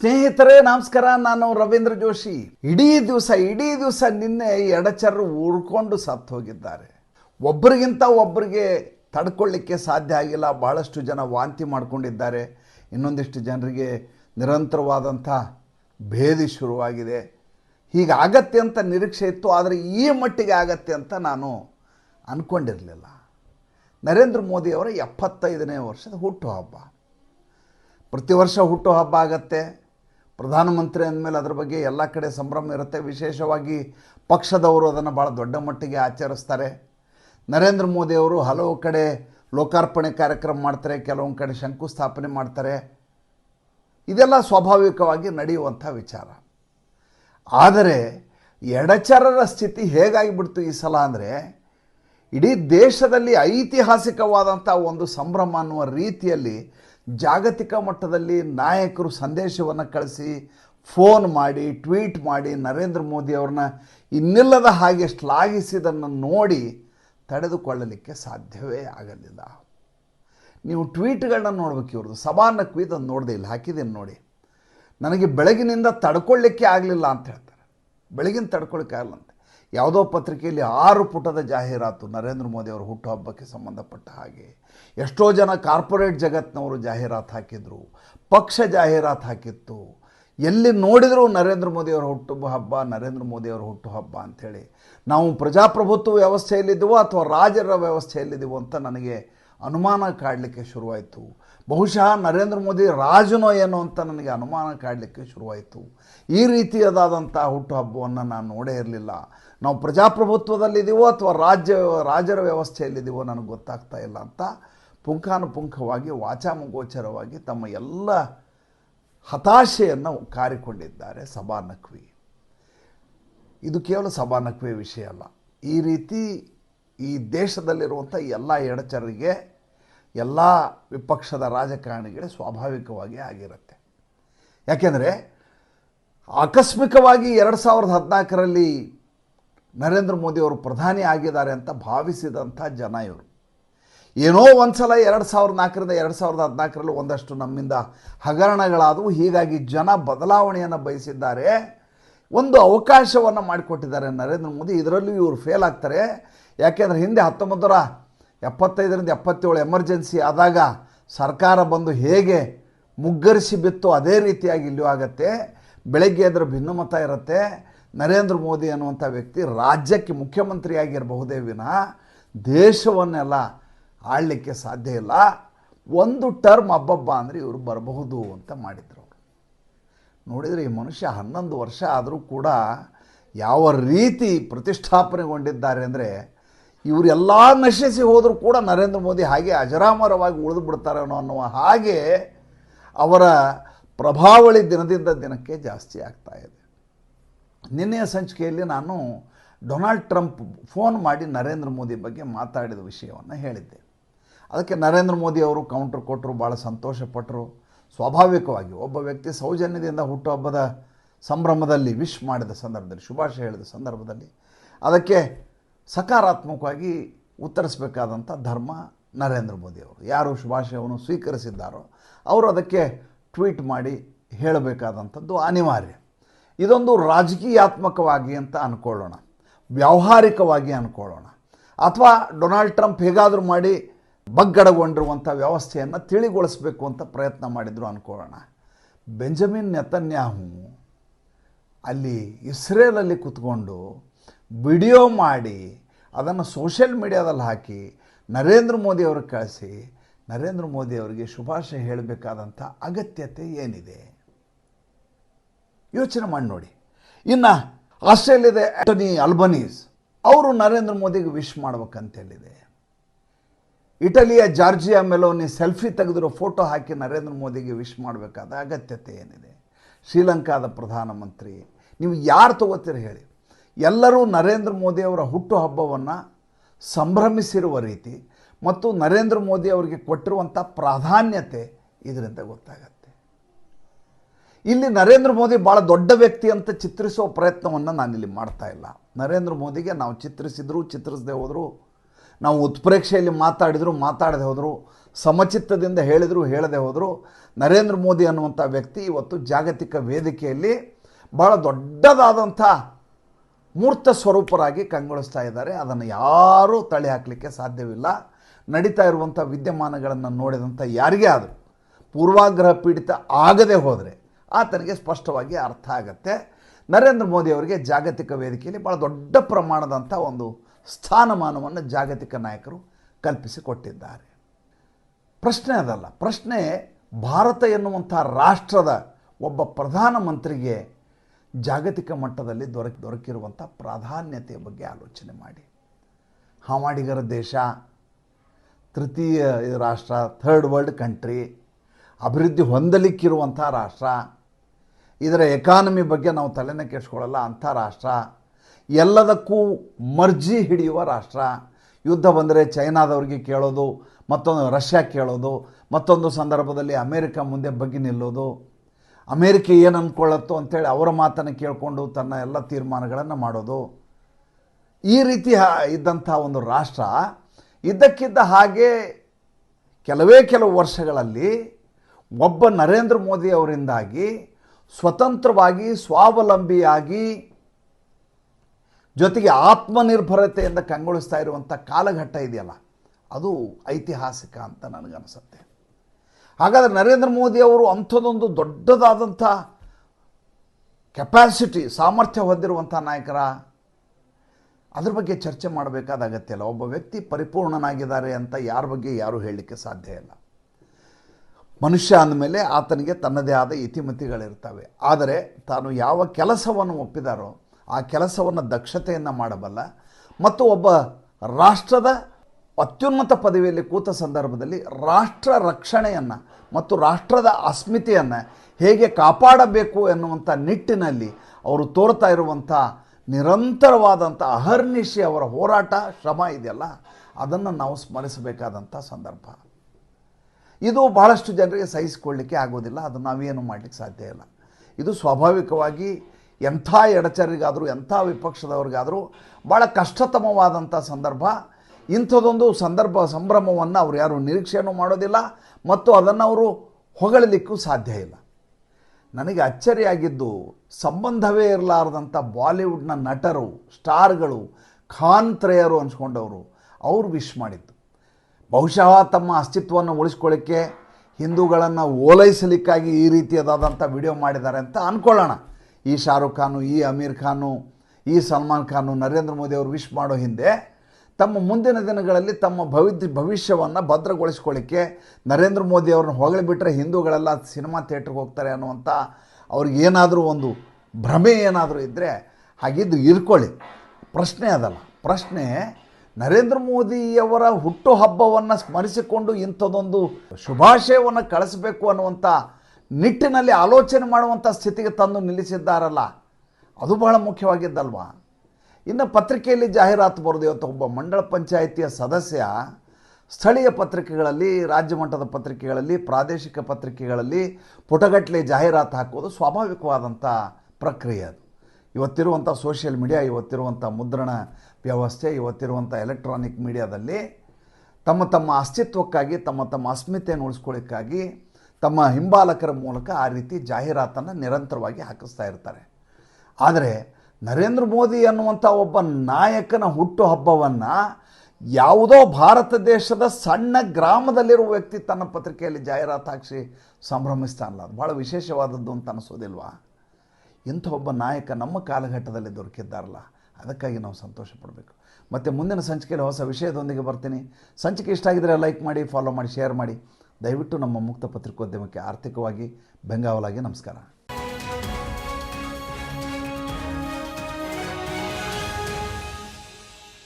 ಸ್ನೇಹಿತರೇ, ನಮಸ್ಕಾರ. ನಾನು ರವೀಂದ್ರ ಜೋಶಿ. ಇಡೀ ದಿವಸ ಇಡೀ ದಿವಸ ನಿನ್ನೆ ಎಡಚರರು ಊರ್ಕೊಂಡು ಸತ್ತು ಹೋಗಿದ್ದಾರೆ. ಒಬ್ಬರಿಗಿಂತ ಒಬ್ಬರಿಗೆ ತಡ್ಕೊಳ್ಳಿಕ್ಕೆ ಸಾಧ್ಯ ಆಗಿಲ್ಲ. ಬಹಳಷ್ಟು ಜನ ವಾಂತಿ ಮಾಡ್ಕೊಂಡಿದ್ದಾರೆ. ಇನ್ನೊಂದಿಷ್ಟು ಜನರಿಗೆ ನಿರಂತರವಾದಂಥ ಭೇದಿ ಶುರುವಾಗಿದೆ. ಹೀಗಾಗತ್ತೆ ಅಂತ ನಿರೀಕ್ಷೆ ಇತ್ತು. ಆದರೆ ಈ ಮಟ್ಟಿಗೆ ಆಗತ್ತೆ ಅಂತ ನಾನು ಅಂದ್ಕೊಂಡಿರಲಿಲ್ಲ ನರೇಂದ್ರ ಮೋದಿಯವರ ಎಪ್ಪತ್ತೈದನೇ ವರ್ಷದ ಹುಟ್ಟುಹಬ್ಬ. ಪ್ರತಿ ವರ್ಷ ಹುಟ್ಟುಹಬ್ಬ ಆಗತ್ತೆ. ಪ್ರಧಾನಮಂತ್ರಿ ಅಂದಮೇಲೆ ಅದ್ರ ಬಗ್ಗೆ ಎಲ್ಲ ಕಡೆ ಸಂಭ್ರಮ ಇರುತ್ತೆ. ವಿಶೇಷವಾಗಿ ಪಕ್ಷದವರು ಅದನ್ನು ಭಾಳ ದೊಡ್ಡ ಮಟ್ಟಿಗೆ ಆಚರಿಸ್ತಾರೆ. ನರೇಂದ್ರ ಮೋದಿಯವರು ಹಲವು ಕಡೆ ಲೋಕಾರ್ಪಣೆ ಕಾರ್ಯಕ್ರಮ ಮಾಡ್ತಾರೆ, ಕೆಲವೊಂದು ಕಡೆ ಶಂಕುಸ್ಥಾಪನೆ ಮಾಡ್ತಾರೆ. ಇದೆಲ್ಲ ಸ್ವಾಭಾವಿಕವಾಗಿ ನಡೆಯುವಂಥ ವಿಚಾರ. ಆದರೆ ಎಡಚರರ ಸ್ಥಿತಿ ಹೇಗಾಗಿಬಿಡ್ತು ಈ ಸಲ ಅಂದರೆ ಇಡೀ ದೇಶದಲ್ಲಿ ಐತಿಹಾಸಿಕವಾದಂಥ ಒಂದು ಸಂಭ್ರಮ ಅನ್ನುವ ರೀತಿಯಲ್ಲಿ ಜಾಗತಿಕ ಮಟ್ಟದಲ್ಲಿ ನಾಯಕರು ಸಂದೇಶವನ್ನು ಕಳಿಸಿ, ಫೋನ್ ಮಾಡಿ, ಟ್ವೀಟ್ ಮಾಡಿ ನರೇಂದ್ರ ಮೋದಿ ಅವ್ರನ್ನ ಇನ್ನಿಲ್ಲದ ಹಾಗೆ ಶ್ಲಾಘಿಸಿದನ್ನು ನೋಡಿ ತಡೆದುಕೊಳ್ಳಲಿಕ್ಕೆ ಸಾಧ್ಯವೇ ಆಗಲಿಲ್ಲ. ನೀವು ಟ್ವೀಟ್ಗಳನ್ನ ನೋಡ್ಬೇಕು ಇವ್ರದ್ದು. ಸಭಾನ ಕುಯ್ದು ನೋಡಿದೆ ಇಲ್ಲಿ. ಹಾಕಿದ್ದೀನಿ ನೋಡಿ. ನನಗೆ ಬೆಳಗಿನಿಂದ ತಡ್ಕೊಳ್ಳಿಕ್ಕೆ ಆಗಲಿಲ್ಲ ಅಂತ ಹೇಳ್ತಾರೆ. ಬೆಳಗಿನ ತಡ್ಕೊಳ್ಳಿಕ್ಕೆ ಆಗಲ್ಲಂತೆ ಯಾವುದೋ ಪತ್ರಿಕೆಯಲ್ಲಿ ಆರು ಪುಟದ ಜಾಹೀರಾತು ನರೇಂದ್ರ ಮೋದಿ ಅವರ ಹುಟ್ಟುಹಬ್ಬಕ್ಕೆ ಸಂಬಂಧಪಟ್ಟ ಹಾಗೆ. ಎಷ್ಟೋ ಜನ ಕಾರ್ಪೊರೇಟ್ ಜಗತ್ತಿನವರು ಜಾಹೀರಾತು ಹಾಕಿದರು, ಪಕ್ಷ ಜಾಹೀರಾತು ಹಾಕಿತ್ತು. ಎಲ್ಲಿ ನೋಡಿದರೂ ನರೇಂದ್ರ ಮೋದಿಯವರ ಹುಟ್ಟು ಹಬ್ಬ, ನರೇಂದ್ರ ಮೋದಿಯವರ ಹುಟ್ಟುಹಬ್ಬ ಅಂಥೇಳಿ. ನಾವು ಪ್ರಜಾಪ್ರಭುತ್ವ ವ್ಯವಸ್ಥೆಯಲ್ಲಿದ್ದೀವೋ ಅಥವಾ ರಾಜರ ವ್ಯವಸ್ಥೆಯಲ್ಲಿದ್ದೀವೋ ಅಂತ ನನಗೆ ಅನುಮಾನ ಕಾಡಲಿಕ್ಕೆ ಶುರುವಾಯಿತು. ಬಹುಶಃ ನರೇಂದ್ರ ಮೋದಿ ರಾಜನೋ ಏನೋ ಅಂತ ನನಗೆ ಅನುಮಾನ ಕಾಡಲಿಕ್ಕೆ ಶುರುವಾಯಿತು. ಈ ರೀತಿಯದಾದಂಥ ಹುಟ್ಟುಹಬ್ಬವನ್ನು ನಾನು ನೋಡೇ ಇರಲಿಲ್ಲ. ನಾವು ಪ್ರಜಾಪ್ರಭುತ್ವದಲ್ಲಿದ್ದೀವೋ ಅಥವಾ ರಾಜ್ಯ, ರಾಜರ ವ್ಯವಸ್ಥೆಯಲ್ಲಿದ್ದೀವೋ ನನಗೆ ಗೊತ್ತಾಗ್ತಾ ಇಲ್ಲ ಅಂತ ಪುಂಖಾನುಪುಂಖವಾಗಿ, ವಾಚಾಮಗೋಚರವಾಗಿ ತಮ್ಮ ಎಲ್ಲ ಹತಾಶೆಯನ್ನು ಕಾರಿಕೊಂಡಿದ್ದಾರೆ ಸಭಾನಕ್ವಿ. ಇದು ಕೇವಲ ಸಭಾನಕ್ವಿ ವಿಷಯ ಅಲ್ಲ. ಈ ರೀತಿ ಈ ದೇಶದಲ್ಲಿರುವಂಥ ಎಲ್ಲ ಎಡಚರಿಗೆ ಎಲ್ಲ ವಿಪಕ್ಷದ ರಾಜಕಾರಣಿಗಳಿಗೆ ಸ್ವಾಭಾವಿಕವಾಗಿ ಆಗಿರುತ್ತೆ. ಯಾಕೆಂದರೆ, ಆಕಸ್ಮಿಕವಾಗಿ ಎರಡು ಸಾವಿರದ ಹದಿನಾಲ್ಕರಲ್ಲಿ ನರೇಂದ್ರ ಮೋದಿಯವರು ಪ್ರಧಾನಿ ಆಗಿದ್ದಾರೆ ಅಂತ ಭಾವಿಸಿದಂಥ ಜನ ಇವರು. ಏನೋ ಒಂದು ಸಲ ಎರಡು ಸಾವಿರದ ನಾಲ್ಕರಿಂದ ಎರಡು ಸಾವಿರದ ಹದಿನಾಲ್ಕರಲ್ಲಿ ಒಂದಷ್ಟು ನಮ್ಮಿಂದ ಹಗರಣಗಳಾದವು. ಹೀಗಾಗಿ ಜನ ಬದಲಾವಣೆಯನ್ನು ಬಯಸಿದ್ದಾರೆ. ಒಂದು ಅವಕಾಶವನ್ನು ಮಾಡಿಕೊಟ್ಟಿದ್ದಾರೆ ನರೇಂದ್ರ ಮೋದಿ. ಇದರಲ್ಲೂ ಇವರು ಫೇಲ್ ಆಗ್ತಾರೆ. ಯಾಕೆಂದರೆ ಹಿಂದೆ ಹತ್ತೊಂಬತ್ತರ ಎಪ್ಪತ್ತೈದರಿಂದ ಎಪ್ಪತ್ತೇಳು ಎಮರ್ಜೆನ್ಸಿ ಆದಾಗ ಸರ್ಕಾರ ಬಂದು ಹೇಗೆ ಮುಗ್ಗರಿಸಿ ಬಿತ್ತು ಅದೇ ರೀತಿಯಾಗಿ ಇಲ್ಲೂ ಆಗತ್ತೆ. ಬೆಳಗ್ಗೆ ಅದರ ಭಿನ್ನಮತ ಇರುತ್ತೆ. ನರೇಂದ್ರ ಮೋದಿ ಅನ್ನುವಂಥ ವ್ಯಕ್ತಿ ರಾಜ್ಯಕ್ಕೆ ಮುಖ್ಯಮಂತ್ರಿಯಾಗಿರಬಹುದೇ ವಿನ ದೇಶವನ್ನೆಲ್ಲ ಆಳಲಿಕ್ಕೆ ಸಾಧ್ಯ ಇಲ್ಲ. ಒಂದು ಟರ್ಮ್ ಹಬ್ಬಬ್ಬ ಅಂದರೆ ಇವರು ಬರಬಹುದು ಅಂತ ಮಾಡಿದ್ರು ಅವರು. ನೋಡಿದರೆ ಈ ಮನುಷ್ಯ ಹನ್ನೊಂದು ವರ್ಷ ಆದರೂ ಕೂಡ ಯಾವ ರೀತಿ ಪ್ರತಿಷ್ಠಾಪನೆಗೊಂಡಿದ್ದಾರೆ ಅಂದರೆ ಇವರೆಲ್ಲ ನಶಿಸಿ ಹೋದರೂ ಕೂಡ ನರೇಂದ್ರ ಮೋದಿ ಹಾಗೆ ಅಜರಾಮರವಾಗಿ ಉಳಿದು ಬಿಡ್ತಾರೆ ಅನ್ನುವ ಹಾಗೆ ಅವರ ಪ್ರಭಾವಳಿ ದಿನದಿಂದ ದಿನಕ್ಕೆ ಜಾಸ್ತಿ ಆಗ್ತಾ ಇದೆ. ನಿನ್ನೆಯ ಸಂಚಿಕೆಯಲ್ಲಿ ನಾನು ಡೊನಾಲ್ಡ್ ಟ್ರಂಪ್ ಫೋನ್ ಮಾಡಿ ನರೇಂದ್ರ ಮೋದಿ ಬಗ್ಗೆ ಮಾತಾಡಿದ ವಿಷಯವನ್ನು ಹೇಳಿದ್ದೆ. ಅದಕ್ಕೆ ನರೇಂದ್ರ ಮೋದಿ ಅವರು ಕೌಂಟರ್ ಕೊಟ್ಟರು ಭಾಳ ಸಂತೋಷಪಟ್ಟರು ಸ್ವಾಭಾವಿಕವಾಗಿ ಒಬ್ಬ ವ್ಯಕ್ತಿ ಸೌಜನ್ಯದಿಂದ ಹುಟ್ಟುಹಬ್ಬದ ಸಂಭ್ರಮದಲ್ಲಿ ವಿಶ್ ಮಾಡಿದ ಸಂದರ್ಭದಲ್ಲಿ, ಶುಭಾಶಯ ಹೇಳಿದ ಸಂದರ್ಭದಲ್ಲಿ, ಅದಕ್ಕೆ ಸಕಾರಾತ್ಮಕವಾಗಿ ಉತ್ತರಿಸಬೇಕಾದಂಥ ಧರ್ಮ ನರೇಂದ್ರ ಮೋದಿಯವರು ಯಾರು ಶುಭಾಶಯವನ್ನು ಸ್ವೀಕರಿಸಿದ್ದಾರೋ ಅವರು ಅದಕ್ಕೆ ಟ್ವೀಟ್ ಮಾಡಿ ಹೇಳಬೇಕಾದಂಥದ್ದು ಅನಿವಾರ್ಯ. ಇದೊಂದು ರಾಜಕೀಯಾತ್ಮಕವಾಗಿ ಅಂತ ಅಂದ್ಕೊಳ್ಳೋಣ ವ್ಯಾವಹಾರಿಕವಾಗಿ ಅಂದ್ಕೊಳ್ಳೋಣ ಅಥವಾ ಡೊನಾಲ್ಡ್ ಟ್ರಂಪ್ ಹೇಗಾದರೂ ಮಾಡಿ ಬಗ್ಗಡಗೊಂಡಿರುವಂಥ ವ್ಯವಸ್ಥೆಯನ್ನು ತಿಳಿಗೊಳಿಸಬೇಕು ಅಂತ ಪ್ರಯತ್ನ ಮಾಡಿದರು ಅಂದ್ಕೊಳ್ಳೋಣ ಬೆಂಜಮಿನ್ ನೆತನ್ಯಾಹು ಅಲ್ಲಿ ಇಸ್ರೇಲಲ್ಲಿ ಕೂತ್ಕೊಂಡು ವಿಡಿಯೋ ಮಾಡಿ ಅದನ್ನು ಸೋಷಿಯಲ್ ಮೀಡಿಯಾದಲ್ಲಿ ಹಾಕಿ ನರೇಂದ್ರ ಮೋದಿ ಅವ್ರಿಗೆ ಕಳಿಸಿ ನರೇಂದ್ರ ಮೋದಿ ಅವರಿಗೆ ಶುಭಾಶಯ ಹೇಳಬೇಕಾದಂಥ ಅಗತ್ಯತೆ ಏನಿದೆ? ಯೋಚನೆ ಮಾಡಿ ನೋಡಿ. ಇನ್ನು ಆಸ್ಟ್ರೇಲಿಯಾದ ಆಂಟನಿ ಅಲ್ಬನೀಸ್ ಅವರು ನರೇಂದ್ರ ಮೋದಿಗೆ ವಿಶ್ ಮಾಡ್ಬೇಕಂತೇಳಿದೆ. ಇಟಲಿಯ ಜಾರ್ಜಿಯಾ ಮೆಲೋನಿ ಸೆಲ್ಫಿ ತೆಗೆದಿರೋ ಫೋಟೋ ಹಾಕಿ ನರೇಂದ್ರ ಮೋದಿಗೆ ವಿಶ್ ಮಾಡಬೇಕಾದ ಅಗತ್ಯತೆ ಏನಿದೆ? ಶ್ರೀಲಂಕಾದ ಪ್ರಧಾನಮಂತ್ರಿ, ನೀವು ಯಾರು ತಗೋತೀರಿ ಹೇಳಿ? ಎಲ್ಲರೂ ನರೇಂದ್ರ ಮೋದಿಯವರ ಹುಟ್ಟುಹಬ್ಬವನ್ನು ಸಂಭ್ರಮಿಸಿರುವ ರೀತಿ ಮತ್ತು ನರೇಂದ್ರ ಮೋದಿ ಅವರಿಗೆ ಕೊಟ್ಟಿರುವಂಥ ಪ್ರಾಧಾನ್ಯತೆ ಇದರಿಂದ ಗೊತ್ತಾಗತ್ತೆ. ಇಲ್ಲಿ ನರೇಂದ್ರ ಮೋದಿ ಭಾಳ ದೊಡ್ಡ ವ್ಯಕ್ತಿ ಅಂತ ಚಿತ್ರಿಸೋ ಪ್ರಯತ್ನವನ್ನು ನಾನಿಲ್ಲಿ ಮಾಡ್ತಾ ಇಲ್ಲ. ನರೇಂದ್ರ ಮೋದಿಗೆ ನಾವು ಚಿತ್ರಿಸಿದ್ರು, ಚಿತ್ರಿಸದೆ ಹೋದರು, ನಾವು ಉತ್ಪ್ರೇಕ್ಷೆಯಲ್ಲಿ ಮಾತಾಡಿದ್ರು, ಮಾತಾಡದೆ ಹೋದರು, ಸಮಚಿತ್ತದಿಂದ ಹೇಳಿದ್ರು, ಹೇಳದೆ ಹೋದರು, ನರೇಂದ್ರ ಮೋದಿ ಅನ್ನುವಂಥ ವ್ಯಕ್ತಿ ಇವತ್ತು ಜಾಗತಿಕ ವೇದಿಕೆಯಲ್ಲಿ ಭಾಳ ದೊಡ್ಡದಾದಂಥ ಮೂರ್ತ ಸ್ವರೂಪರಾಗಿ ಕಂಗೊಳಿಸ್ತಾ ಇದ್ದಾರೆ. ಅದನ್ನು ಯಾರೂ ತಳ್ಳಿ ಹಾಕಲಿಕ್ಕೆ ಸಾಧ್ಯವಿಲ್ಲ. ನಡೀತಾ ಇರುವಂಥ ವಿದ್ಯಮಾನಗಳನ್ನು ನೋಡಿದಂಥ ಯಾರಿಗೇ ಆದರೂ ಪೂರ್ವಾಗ್ರಹ ಪೀಡಿತ ಆಗದೆ ಹೋದರೆ ಆತನಿಗೆ ಸ್ಪಷ್ಟವಾಗಿ ಅರ್ಥ ಆಗತ್ತೆ. ನರೇಂದ್ರ ಮೋದಿ ಅವರಿಗೆ ಜಾಗತಿಕ ವೇದಿಕೆಯಲ್ಲಿ ಭಾಳ ದೊಡ್ಡ ಪ್ರಮಾಣದಂಥ ಒಂದು ಸ್ಥಾನಮಾನವನ್ನು ಜಾಗತಿಕ ನಾಯಕರು ಕಲ್ಪಿಸಿಕೊಟ್ಟಿದ್ದಾರೆ. ಪ್ರಶ್ನೆ ಅದಲ್ಲ. ಪ್ರಶ್ನೆ ಭಾರತ ಎನ್ನುವಂಥ ರಾಷ್ಟ್ರದ ಒಬ್ಬ ಪ್ರಧಾನಮಂತ್ರಿಗೆ ಜಾಗತಿಕ ಮಟ್ಟದಲ್ಲಿ ದೊರಕ, ದೊರಕಿರುವಂಥ ಪ್ರಾಧಾನ್ಯತೆಯ ಬಗ್ಗೆ ಆಲೋಚನೆ ಮಾಡಿ. ಹಾಮಾಡಿಗರ ದೇಶ, ತೃತೀಯ ರಾಷ್ಟ್ರ ಥರ್ಡ್ ವರ್ಲ್ಡ್ ಕಂಟ್ರಿ ಅಭಿವೃದ್ಧಿ ಹೊಂದಲಿಕ್ಕಿರುವಂಥ ರಾಷ್ಟ್ರ, ಇದರ ಎಕಾನಮಿ ಬಗ್ಗೆ ನಾವು ತಲೆನ ಕೆಡಿಸ್ಕೊಳ್ಳಲ್ಲ, ಅಂಥ ರಾಷ್ಟ್ರ, ಎಲ್ಲದಕ್ಕೂ ಮರ್ಜಿ ಹಿಡಿಯುವ ರಾಷ್ಟ್ರ. ಯುದ್ಧ ಬಂದರೆ ಚೈನಾದವ್ರಿಗೆ ಕೇಳೋದು, ಮತ್ತೊಂದು ರಷ್ಯಾ ಕೇಳೋದು, ಮತ್ತೊಂದು ಸಂದರ್ಭದಲ್ಲಿ ಅಮೇರಿಕ ಮುಂದೆ ಬಗ್ಗಿ ನಿಲ್ಲೋದು. ಅಮೇರಿಕೆ ಏನು ಅಂದ್ಕೊಳ್ಳುತ್ತೋ ಅಂತೇಳಿ ಅವರ ಮಾತನ್ನು ಕೇಳಿಕೊಂಡು ತನ್ನ ಎಲ್ಲ ತೀರ್ಮಾನಗಳನ್ನು ಮಾಡೋದು. ಈ ರೀತಿ ಇದ್ದಂಥ ಒಂದು ರಾಷ್ಟ್ರ ಇದ್ದಕ್ಕಿದ್ದ ಹಾಗೆ ಕೆಲವೇ ಕೆಲವು ವರ್ಷಗಳಲ್ಲಿ ಒಬ್ಬ ನರೇಂದ್ರ ಮೋದಿ ಅವರಿಂದಾಗಿ ಸ್ವತಂತ್ರವಾಗಿ, ಸ್ವಾವಲಂಬಿಯಾಗಿ ಜೊತೆಗೆ ಆತ್ಮನಿರ್ಭರತೆಯಿಂದ ಕಂಗೊಳಿಸ್ತಾ ಇರುವಂಥ ಕಾಲಘಟ್ಟ ಇದೆಯಲ್ಲ, ಅದು ಐತಿಹಾಸಿಕ ಅಂತ ನನಗನ್ನಿಸುತ್ತೆ ಹಾಗಾದರೆ ನರೇಂದ್ರ ಮೋದಿ ಅವರು ಅಂಥದ್ದೊಂದು ದೊಡ್ಡದಾದಂಥ ಕೆಪಾಸಿಟಿ ಸಾಮರ್ಥ್ಯ ಹೊಂದಿರುವಂಥ ನಾಯಕರ ಅದ್ರ ಬಗ್ಗೆ ಚರ್ಚೆ ಮಾಡಬೇಕಾದ ಅಗತ್ಯ ಇಲ್ಲ. ಒಬ್ಬ ವ್ಯಕ್ತಿ ಪರಿಪೂರ್ಣನಾಗಿದ್ದಾರೆ ಅಂತ ಯಾರ ಬಗ್ಗೆ ಯಾರೂ ಹೇಳಲಿಕ್ಕೆ ಸಾಧ್ಯ ಇಲ್ಲ. ಮನುಷ್ಯ ಅಂದಮೇಲೆ ಆತನಿಗೆ ತನ್ನದೇ ಆದ ಇತಿಮಿತಿಗಳಿರ್ತವೆ. ಆದರೆ ತಾನು ಯಾವ ಕೆಲಸವನ್ನು ಒಪ್ಪಿದಾರೋ ಆ ಕೆಲಸವನ್ನು ದಕ್ಷತೆಯನ್ನು ಮಾಡಬಲ್ಲ. ಮತ್ತು ಒಬ್ಬ ರಾಷ್ಟ್ರದ ಅತ್ಯುನ್ನತ ಪದವಿಯಲ್ಲಿ ಕೂತ ಸಂದರ್ಭದಲ್ಲಿ ರಾಷ್ಟ್ರ ರಕ್ಷಣೆಯನ್ನು ಮತ್ತು ರಾಷ್ಟ್ರದ ಅಸ್ಮಿತೆಯನ್ನು ಹೇಗೆ ಕಾಪಾಡಬೇಕು ಎನ್ನುವಂಥ ನಿಟ್ಟಿನಲ್ಲಿ ಅವರು ತೋರ್ತಾ ಇರುವಂಥ ನಿರಂತರವಾದಂಥ ಅಹರ್ನಿಶಿ ಅವರ ಹೋರಾಟ, ಶ್ರಮ ಇದೆಯಲ್ಲ, ಅದನ್ನು ನಾವು ಸ್ಮರಿಸಬೇಕಾದಂಥ ಸಂದರ್ಭ. ಇದು ಬಹಳಷ್ಟು ಜನರಿಗೆ ಸಹಿಸಿಕೊಳ್ಳಲಿಕ್ಕೆ ಆಗೋದಿಲ್ಲ, ಅದು ನಾವೇನು ಮಾಡಲಿಕ್ಕೆ ಸಾಧ್ಯ ಇಲ್ಲ. ಇದು ಸ್ವಾಭಾವಿಕವಾಗಿ ಎಂಥ ಎಡಚರಿಗಾದರೂ, ಎಂಥ ವಿಪಕ್ಷದವರಿಗಾದರೂ ಭಾಳ ಕಷ್ಟತಮವಾದಂಥ ಸಂದರ್ಭ. ಇಂಥದ್ದೊಂದು ಸಂದರ್ಭ ಸಂಭ್ರಮವನ್ನು ಅವರು ಯಾರು ನಿರೀಕ್ಷೆಯನ್ನು ಮಾಡೋದಿಲ್ಲ ಮತ್ತು ಅದನ್ನು ಅವರು ಹೊಗಳಲಿಕ್ಕೂ ಸಾಧ್ಯ ಇಲ್ಲ. ನನಗೆ ಅಚ್ಚರಿಯಾಗಿದ್ದು ಸಂಬಂಧವೇ ಇರಲಾರ್ದಂಥ ಬಾಲಿವುಡ್ನ ನಟರು, ಸ್ಟಾರ್ಗಳು, ಖಾನ್ ತ್ರಯರು ಅನ್ಸ್ಕೊಂಡವರು, ಅವರು ವಿಶ್ ಮಾಡಿದ್ದು. ಬಹುಶಃ ತಮ್ಮ ಅಸ್ತಿತ್ವವನ್ನು ಉಳಿಸ್ಕೊಳ್ಳಿಕ್ಕೆ, ಹಿಂದೂಗಳನ್ನು ಓಲೈಸಲಿಕ್ಕಾಗಿ ಈ ರೀತಿಯದಾದಂಥ ವಿಡಿಯೋ ಮಾಡಿದ್ದಾರೆ ಅಂತ ಅಂದ್ಕೊಳ್ಳೋಣ ಈ ಶಾರುಖ್ ಖಾನು, ಈ ಅಮೀರ್ ಖಾನು, ಈ ಸಲ್ಮಾನ್ ಖಾನು, ನರೇಂದ್ರ ಮೋದಿ ಅವರು ವಿಶ್ ಮಾಡೋ ಹಿಂದೆ ತಮ್ಮ ಮುಂದಿನ ದಿನಗಳಲ್ಲಿ ತಮ್ಮ ಭವಿದ್, ಭವಿಷ್ಯವನ್ನು ಭದ್ರಗೊಳಿಸ್ಕೊಳ್ಳಿಕ್ಕೆ ನರೇಂದ್ರ ಮೋದಿ ಅವ್ರನ್ನ ಹೊಗಳಿಬಿಟ್ರೆ ಹಿಂದೂಗಳೆಲ್ಲ ಸಿನಿಮಾ ಥಿಯೇಟ್ರಿಗೆ ಹೋಗ್ತಾರೆ ಅನ್ನುವಂಥ ಅವ್ರಿಗೆ ಏನಾದರೂ ಒಂದು ಭ್ರಮೆ ಏನಾದರೂ ಇದ್ದರೆ ಹಾಗಿದ್ದು ಇರ್ಕೊಳ್ಳಿ. ಪ್ರಶ್ನೆ ಅದಲ್ಲ. ಪ್ರಶ್ನೆ ನರೇಂದ್ರ ಮೋದಿಯವರ ಹುಟ್ಟುಹಬ್ಬವನ್ನು ಸ್ಮರಿಸಿಕೊಂಡು ಇಂಥದ್ದೊಂದು ಶುಭಾಶಯವನ್ನು ಕಳಿಸಬೇಕು ಅನ್ನುವಂಥ ನಿಟ್ಟಿನಲ್ಲಿ ಆಲೋಚನೆ ಮಾಡುವಂಥ ಸ್ಥಿತಿಗೆ ತಂದು ನಿಲ್ಲಿಸಿದ್ದಾರಲ್ಲ. ಅದು ಬಹಳ ಮುಖ್ಯವಾಗಿದ್ದಲ್ವಾ? ಇನ್ನು ಪತ್ರಿಕೆಯಲ್ಲಿ ಜಾಹೀರಾತು ಬರೋದು ಇವತ್ತು ಒಬ್ಬ ಮಂಡಳ ಪಂಚಾಯಿತಿಯ ಸದಸ್ಯ. ಸ್ಥಳೀಯ ಪತ್ರಿಕೆಗಳಲ್ಲಿ, ರಾಜ್ಯ ಮಟ್ಟದ ಪತ್ರಿಕೆಗಳಲ್ಲಿ, ಪ್ರಾದೇಶಿಕ ಪತ್ರಿಕೆಗಳಲ್ಲಿ ಪುಟಗಟ್ಟಲೆ ಜಾಹೀರಾತು ಹಾಕೋದು ಸ್ವಾಭಾವಿಕವಾದಂಥ ಪ್ರಕ್ರಿಯೆ ಅದು. ಇವತ್ತಿರುವಂಥ ಸೋಷಿಯಲ್ ಮೀಡಿಯಾ ಇವತ್ತಿರುವಂಥ ಮುದ್ರಣ ವ್ಯವಸ್ಥೆ ಇವತ್ತಿರುವಂಥ ಎಲೆಕ್ಟ್ರಾನಿಕ್ ಮೀಡಿಯಾದಲ್ಲಿ ತಮ್ಮ ತಮ್ಮ ಅಸ್ತಿತ್ವಕ್ಕಾಗಿ, ತಮ್ಮ ತಮ್ಮ ಅಸ್ಮಿತೆಯನ್ನು ಉಳಿಸ್ಕೊಳ್ಳಿಕ್ಕಾಗಿ, ತಮ್ಮ ಹಿಂಬಾಲಕರ ಮೂಲಕ ಆ ರೀತಿ ಜಾಹೀರಾತನ್ನು ನಿರಂತರವಾಗಿ ಹಾಕಿಸ್ತಾ ಇರ್ತಾರೆ. ಆದರೆ ನರೇಂದ್ರ ಮೋದಿ ಅನ್ನುವಂಥ ಒಬ್ಬ ನಾಯಕನ ಹುಟ್ಟುಹಬ್ಬವನ್ನು ಯಾವುದೋ ಭಾರತ ದೇಶದ ಸಣ್ಣ ಗ್ರಾಮದಲ್ಲಿರುವ ವ್ಯಕ್ತಿ ತನ್ನ ಪತ್ರಿಕೆಯಲ್ಲಿ ಜಾಹೀರಾತು ಹಾಕಿಸಿ ಸಂಭ್ರಮಿಸ್ತಾನಲ್ಲ. ಅದು ಭಾಳ ವಿಶೇಷವಾದದ್ದು ಅಂತ ಅನಿಸೋದಿಲ್ವಾ? ಇಂಥ ಒಬ್ಬ ನಾಯಕ ನಮ್ಮ ಕಾಲಘಟ್ಟದಲ್ಲಿ ದೊರಕಿದ್ದಾರಲ್ಲ. ಅದಕ್ಕಾಗಿ ನಾವು ಸಂತೋಷ ಪಡಬೇಕು. ಮತ್ತು ಮುಂದಿನ ಸಂಚಿಕೆಯಲ್ಲಿ ಹೊಸ ವಿಷಯದೊಂದಿಗೆ ಬರ್ತೀನಿ. ಸಂಚಿಕೆ ಇಷ್ಟ ಆಗಿದರೆ ಲೈಕ್ ಮಾಡಿ, ಫಾಲೋ ಮಾಡಿ, ಶೇರ್ ಮಾಡಿ. ದಯವಿಟ್ಟು ನಮ್ಮ ಮುಕ್ತ ಪತ್ರಿಕೋದ್ಯಮಕ್ಕೆ ಆರ್ಥಿಕವಾಗಿ ಬೆಂಗಾವಲಾಗಿ ನಮಸ್ಕಾರ.